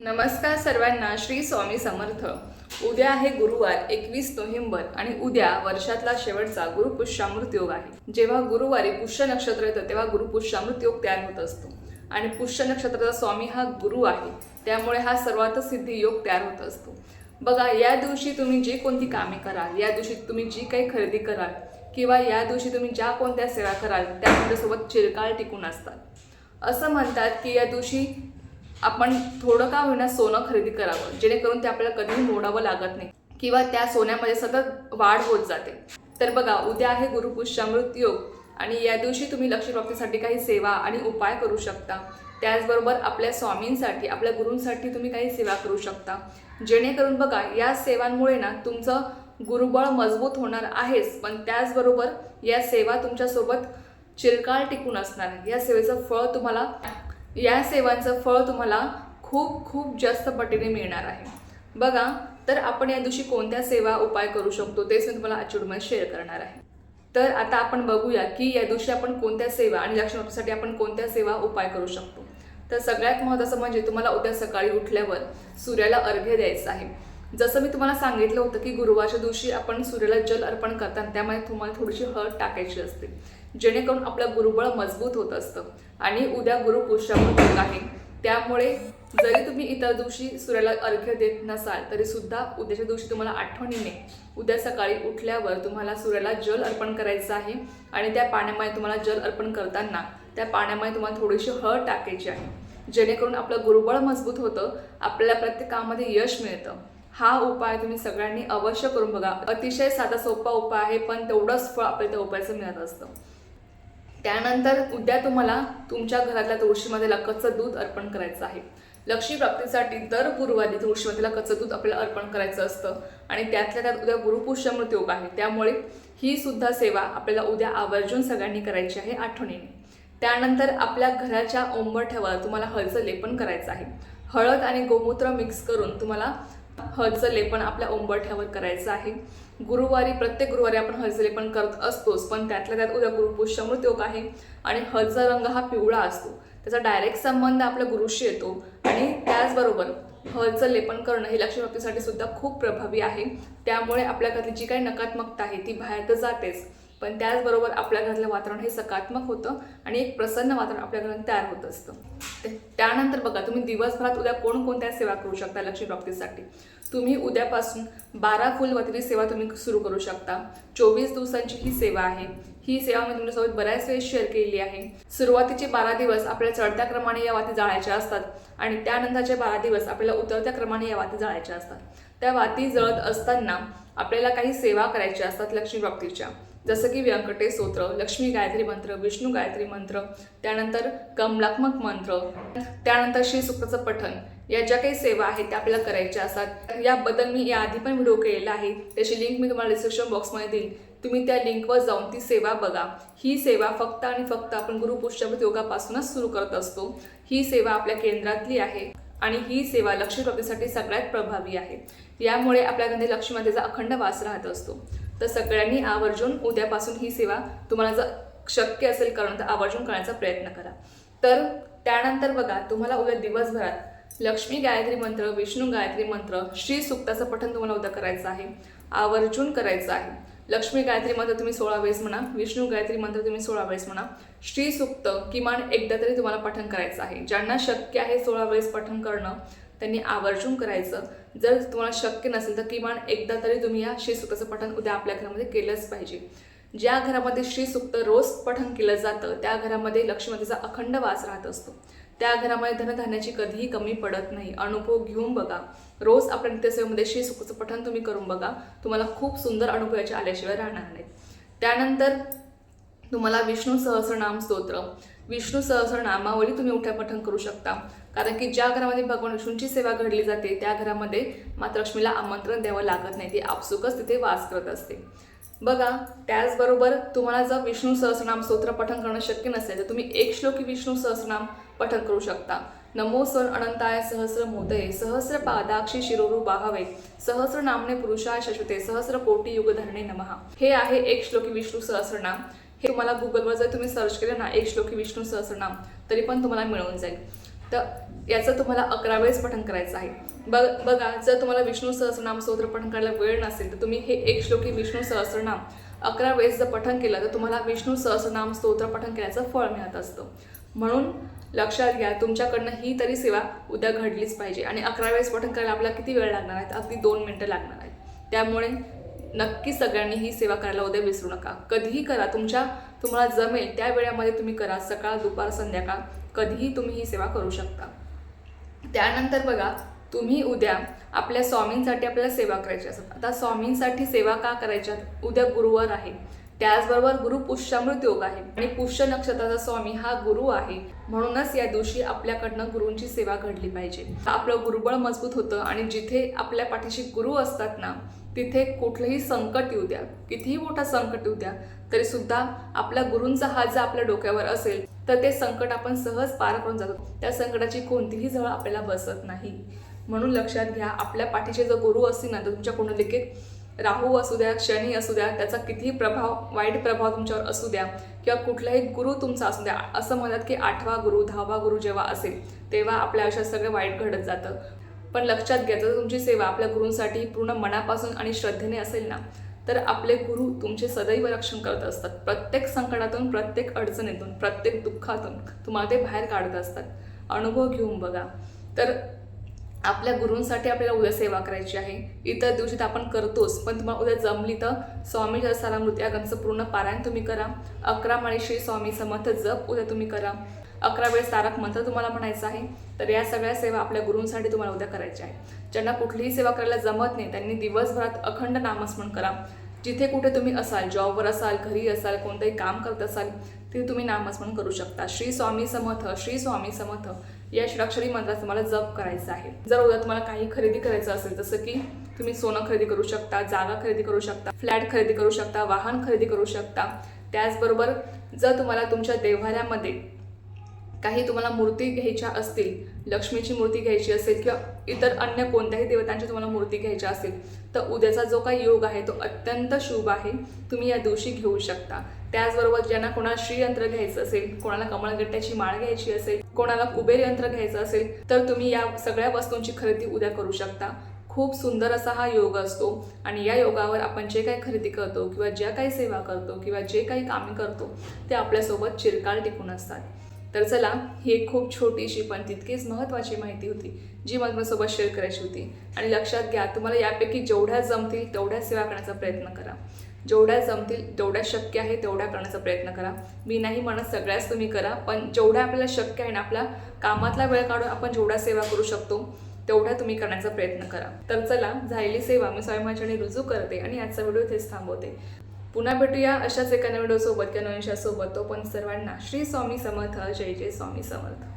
नमस्कार सर्वांना श्री स्वामी समर्थ. उद्या आहे गुरुवार एकवीस नोव्हेंबर आणि उद्या वर्षातला शेवटचा गुरुपुष्यामृत योग आहे. जेव्हा गुरुवारी पुष्य नक्षत्र येतं तेव्हा गुरुपुष्यामृत योग तयार होत असतो. आणि पुष्य नक्षत्राचा स्वामी हा गुरु आहे त्यामुळे हा सर्वात सिद्धी योग तयार होत असतो. बघा या दिवशी तुम्ही जी कोणती कामे कराल या दिवशी तुम्ही जी काही खरेदी कराल किंवा या दिवशी तुम्ही ज्या कोणत्या सेवा कराल त्या तुमच्यासोबत चिरकाळ टिकून असतात. असं म्हणतात की या दिवशी आपण थोडं का होईना सोनं खरेदी करावं जेणेकरून ते आपल्याला कधीही मोडावं लागत नाही किंवा त्या सोन्यामध्ये सतत वाढ होत जाते. तर बघा उद्या आहे गुरुपुष्यामृत योग आणि या दिवशी तुम्ही लक्ष्मीप्राप्तीसाठी काही सेवा आणि उपाय करू शकता. त्याचबरोबर आपल्या स्वामींसाठी आपल्या गुरूंसाठी तुम्ही काही सेवा करू शकता. जेणेकरून बघा या सेवांमुळे ना तुमचं गुरुबळ मजबूत होणार आहेच पण त्याचबरोबर या सेवा तुमच्यासोबत चिरकाळ टिकून असणार या सेवेचं फळ तुम्हाला या सेवांचं फळ तुम्हाला खूप खूप जास्त पटीने मिळणार आहे. बघा तर आपण या दिवशी कोणत्या सेवा उपाय करू शकतो तेच मी तुम्हाला आजच्या शेअर करणार आहे. तर आता आपण बघूया की या दिवशी आपण कोणत्या सेवा आणि लक्ष्मीसाठी आपण कोणत्या सेवा उपाय करू शकतो. तर सगळ्यात महत्त्वाचं म्हणजे तुम्हाला उद्या सकाळी उठल्यावर सूर्याला अर्घ्य द्यायचं आहे. जसं मी तुम्हाला सांगितलं होतं की गुरुवारच्या दिवशी आपण सूर्याला जल अर्पण करताना त्यामध्ये तुम्हाला थोडीशी हळद टाकायची असते जेणेकरून आपलं गुरुबळ मजबूत होत असतं आणि उद्या गुरुपुष्यामृत होत आहे. त्यामुळे जरी तुम्ही इतर दिवशी सूर्याला अर्घ्य देत नसाल तरी सुद्धा उद्याच्या दिवशी तुम्हाला आठवणीने उद्या सकाळी उठल्यावर तुम्हाला सूर्याला जल अर्पण करायचं आहे आणि त्या पाण्यामध्ये तुम्हाला जल अर्पण करताना त्या पाण्यामध्ये तुम्हाला थोडीशी हळद टाकायची आहे जेणेकरून आपलं गुरुबळ मजबूत होतं आपल्याला प्रत्येक कामामध्ये यश मिळतं. हा उपाय तुम्ही सगळ्यांनी अवश्य करून बघा. अतिशय साधा सोपा उपाय आहे पण तेवढंच फळ आपल्याला त्या उपायाचं मिळत असतं. त्यानंतर उद्या तुम्हाला तुमच्या घरातल्या तुळशीमध्ये कच्चं दूध अर्पण करायचं आहे. लक्ष्मी प्राप्तीसाठी दर गुरुवारी तुळशीमधीला कच्चं दूध आपल्याला अर्पण करायचं असतं. आणि त्यातल्या त्यात उद्या गुरुपुष्यमृत योग आहे. त्यामुळे ही सुद्धा सेवा आपल्याला उद्या आवर्जून सगळ्यांनी करायची आहे आठवणीने. त्यानंतर आपल्या घराच्या ओंबठ्यावर तुम्हाला हळदचं लेपन करायचं आहे. हळद आणि गोमूत्र मिक्स करून तुम्हाला हळदचं लेपन आपल्या उंबरठ्यावर करायचं आहे. गुरुवारी प्रत्येक गुरुवारी आपण हळदचं लेपन करत असतोच पण त्यातल्या त्यात उद्या गुरुपुष्यमृत योग आहे आणि हळदचा रंग हा पिवळा असतो. त्याचा डायरेक्ट संबंध आपल्या गुरुशी येतो आणि त्याचबरोबर हळदचं लेपन करणं हे लक्ष्मीप्राप्तीसाठी सुद्धा खूप प्रभावी आहे. त्यामुळे आपल्या घरातली जी काही नकारात्मकता आहे ती बाहेर तर जातेच. पण त्याचबरोबर आपल्या घरातलं वातावरण हे सकारात्मक होतं आणि एक प्रसन्न वातावरण आपल्या घरात तयार होत असतं. ते- त्यानंतर बघा तुम्ही दिवसभरात उद्या कोणकोणत्या सेवा करू शकता लक्ष्मीप्राप्तीसाठी तुम्ही उद्यापासून बारा फुलवतीची सेवा तुम्ही सुरू करू शकता. चोवीस दिवसांची ही सेवा आहे. ही सेवा मी तुमच्यासोबत बऱ्याच वेळेस शेअर केलेली आहे. सुरुवातीचे बारा दिवस आपल्याला चढत्या क्रमाने या वाती जाळायच्या असतात आणि त्यानंतरचे बारा दिवस आपल्याला उतरत्या क्रमाने या वाती जाळायच्या असतात. त्या वाती जळत असताना आपल्याला काही सेवा करायच्या असतात लक्ष्मी प्राप्तीच्या जसं की व्यंकटेश स्तोत्र लक्ष्मी गायत्री मंत्र विष्णू गायत्री मंत्र त्यानंतर कमलात्मक मंत्र त्यानंतर श्री पठन या ज्या काही सेवा आहेत त्या आपल्याला करायच्या असतात. याबद्दल मी याआधी पण व्हिडिओ केलेला आहे. त्याची लिंक मी तुम्हाला डिस्क्रिप्शन बॉक्समध्ये देईल तुम्ही त्या लिंकवर जाऊन ती सेवा बघा. ही सेवा फक्त आणि फक्त आपण गुरुपुष्यमृत योगापासूनच सुरू करत असतो. ही सेवा आपल्या केंद्रातली आहे. आणि ही सेवा लक्ष्मी प्राप्तीसाठी सगळ्यात प्रभावी आहे. यामुळे आपल्या घरी लक्ष्मीमातेचा अखंड वास राहत असतो. तर सगळ्यांनी आवर्जून उद्यापासून ही सेवा तुम्हाला जर शक्य असेल करणं तर आवर्जून करण्याचा प्रयत्न करा. तर त्यानंतर बघा तुम्हाला उद्या दिवसभरात लक्ष्मी गायत्री मंत्र विष्णू गायत्री मंत्र श्री सुक्ताचं पठण तुम्हाला उद्या करायचं आहे. आवर्जून करायचं आहे. लक्ष्मी गायत्री मंत्र तुम्ही सोळा वेळेस म्हणा विष्णू गायत्री मंत्र तुम्ही सोळा वेळेस म्हणा श्री सुक्त किमान एकदा तरी तुम्हाला पठण करायचं आहे. ज्यांना शक्य आहे सोळा वेळेस पठण करणं त्यांनी आवर्जून करायचं. जर तुम्हाला शक्य नसेल तर किमान एकदा तरी तुम्ही या श्रीसुक्ताचं पठन पठण उद्या आपल्या घरामध्ये केलंच पाहिजे. ज्या घरामध्ये श्रीसूक्त रोज पठण केलं जातं त्या घरामध्ये लक्ष्मीचा अखंड वास राहत असतो. त्या घरामध्ये धनधान्याची कधीही कमी पडत नाही. अनुभव घेऊन बघा. रोज आपल्या नित्यसेवेमध्ये श्री सुखचं पठण तुम्ही करून बघा. तुम्हाला खूप सुंदर अनुभव याचे आल्याशिवाय राहणार नाहीत. त्यानंतर तुम्हाला विष्णू सहस्रनाम स्तोत्र. विष्णू सहस्रनामावली तुम्ही उठ्या करू शकता. कारण की ज्या घरामध्ये भगवान विष्णूंची सेवा घडली जाते त्या घरामध्ये मात्र लक्ष्मीला आमंत्रण द्यावं लागत नाही. ती आपसुकच तिथे वास करत असते. बघा त्याचबरोबर तुम्हाला जर विष्णू सहस्रनाम स्तोत्र पठण करणं शक्य नसेल तर तुम्ही एक श्लोकी विष्णू सहस्रनाम पठण करू शकता. नमो सर अनंताय सहस्र मोदये सहस्र पादाक्षी शिरोरू बाहवे सहस्र नामने पुरुषाय शश्वते सहस्र कोटी युग धरणे नमहा. हे आहे एक श्लोकी विष्णू सहस्रनाम. हे तुम्हाला गुगलवर जर तुम्ही सर्च केलं ना एक श्लोकी विष्णू सहस्रनाम तरी पण तुम्हाला मिळून जाईल. तर याचं तुम्हाला अकरा वेळेस पठण करायचं आहे. बघ बघा जर तुम्हाला विष्णू सहस्रनाम स्तोत्र पठण करायला वेळ नसेल तर तुम्ही हे एक श्लोकी विष्णू सहस्रनाम अकरा वेळेस जर पठण केलं तर तुम्हाला विष्णू सहस्रनाम स्तोत्र पठण केल्याचं फळ मिळत असतं. म्हणून लक्षात घ्या तुमच्याकडनं ही तरी सेवा उद्या घडलीच पाहिजे. आणि अकरा वेळेस पठण करायला आपल्याला किती वेळ लागणार आहे? अगदी दोन मिनटं लागणार आहेत. त्यामुळे नक्की सगळ्यांनी ही सेवा करायला उद्या विसरू नका. कधीही करा. तुमच्या तुम्हाला जमेल त्या वेळामध्ये तुम्ही करा. सकाळ दुपार संध्याकाळ कधीही तुम्ही ही सेवा करू शकता. त्यानंतर बघा तुम्ही उद्या आपल्या स्वामींसाठी आपल्याला सेवा करायची असतात. आता स्वामींसाठी सेवा का करायच्या उद्या गुरुवार आहे. त्याचबरोबर गुरु पुष्यामृत योग आहे. आणि पुष्य नक्षत्राचा स्वामी हा गुरु आहे. म्हणूनच या दिवशी आपल्याकडनं गुरूंची सेवा घडली पाहिजे. आपलं गुरुबळ मजबूत होतं आणि जिथे आपल्या पाठीशी गुरु असतात ना तिथे कुठलंही संकट येऊ द्या कितीही मोठा संकट येऊ द्या तरी सुद्धा आपल्या गुरूंचा हात जर आपल्या डोक्यावर असेल तर ते संकट आपण सहज पार करून जातो. त्या संकटाची कोणतीही जवळ आपल्याला बसत नाही. म्हणून लक्षात घ्या आपल्या पाठीचे जर गुरु असतील ना तर तुमच्या कुंडलिकेत राहू असू द्या शनी असू द्या त्याचा कितीही प्रभाव वाईट प्रभाव तुमच्यावर असू द्या किंवा कुठलाही गुरु तुमचा असू द्या असं म्हणतात की आठवा गुरु दहावा गुरु जेव्हा असेल तेव्हा आपल्या आयुष्यात सगळं वाईट घडत जातं. पण लक्षात घ्या जर तुमची सेवा आपल्या गुरूंसाठी पूर्ण मनापासून आणि श्रद्धेने असेल ना तर आपले गुरु तुमचे सदैव रक्षण करत असतात. प्रत्येक संकटातून प्रत्येक अडचणीतून प्रत्येक दुःखातून तुम्हाला ते बाहेर काढत असतात. अनुभव घेऊन बघा. तर आपल्या गुरूंसाठी आपल्याला उद्या सेवा करायची आहे. इतर दिवशी तर आपण करतोच पण तुम्हाला उद्या जमली तर स्वामी जसारामृत या पूर्ण पारायण तुम्ही करा. अकरा माळी श्री स्वामी समर्थ जप उद्या तुम्ही करा. अकरा वेळेस तारक मंत्र तुम्हाला म्हणायचं आहे तर या सगळ्या सेवा आपल्या गुरूंसाठी तुम्हाला उद्या करायच्या आहे ज्यांना कुठलीही सेवा करायला जमत नाही त्यांनी दिवसभरात अखंड नामस्मरण करा. जिथे कुठे तुम्ही असाल जॉबवर असाल घरी असाल कोणतंही काम करत असाल तिथे तुम्ही नामस्मरण करू शकता. श्री स्वामी समर्थ श्री स्वामी समर्थ या षडाक्षरी मंत्राचा तुम्हाला जप करायचा आहे. जर उद्या तुम्हाला काही खरेदी करायचं असेल जसं की तुम्ही सोनं खरेदी करू शकता जागा खरेदी करू शकता फ्लॅट खरेदी करू शकता वाहन खरेदी करू शकता त्याचबरोबर जर तुम्हाला तुमच्या देव्हाऱ्यामध्ये काही तुम्हाला मूर्ती घ्यायच्या असतील लक्ष्मीची मूर्ती घ्यायची असेल किंवा इतर अन्य कोणत्याही देवतांची तुम्हाला मूर्ती घ्यायची असेल तर उद्याचा जो काही योग आहे तो अत्यंत शुभ आहे. तुम्ही या दिवशी घेऊ शकता. त्याचबरोबर ज्यांना कोणाला श्रीयंत्र घ्यायचं असेल कोणाला कमळगट्ट्याची माळ घ्यायची असेल कोणाला कुबेर यंत्र घ्यायचं असेल तर तुम्ही या सगळ्या वस्तूंची खरेदी उद्या करू शकता. खूप सुंदर असा हा योग असतो आणि या योगावर आपण जे काही खरेदी करतो किंवा ज्या काही सेवा करतो किंवा जे काही कामे करतो ते आपल्यासोबत चिरकाल टिकून असतात. तर चला ही एक खूप छोटीशी पण तितकीच महत्त्वाची माहिती होती जी मला तुमच्यासोबत शेअर करायची होती. आणि लक्षात घ्या तुम्हाला यापैकी जेवढ्या जमतील तेवढ्या सेवा करण्याचा प्रयत्न करा. जेवढ्या जमतील तेवढ्या शक्य आहे तेवढ्या करण्याचा प्रयत्न करा. मी नाही म्हणत सगळ्याच तुम्ही करा पण जेवढ्या आपल्याला शक्य आहे ना आपल्या कामातला वेळ काढून आपण जेवढ्या सेवा करू शकतो तेवढ्या तुम्ही करण्याचा प्रयत्न करा. तर चला झालेली सेवा मी स्वयंमाच्याने रुजू करते आणि आजचा व्हिडिओ इथेच थांबवते. पुन्हा भेटूया अशाच एका व्हिडिओसोबत किंवा नवीनशासोबत तो पण सर्वांना श्री स्वामी समर्थ जय जय स्वामी समर्थ.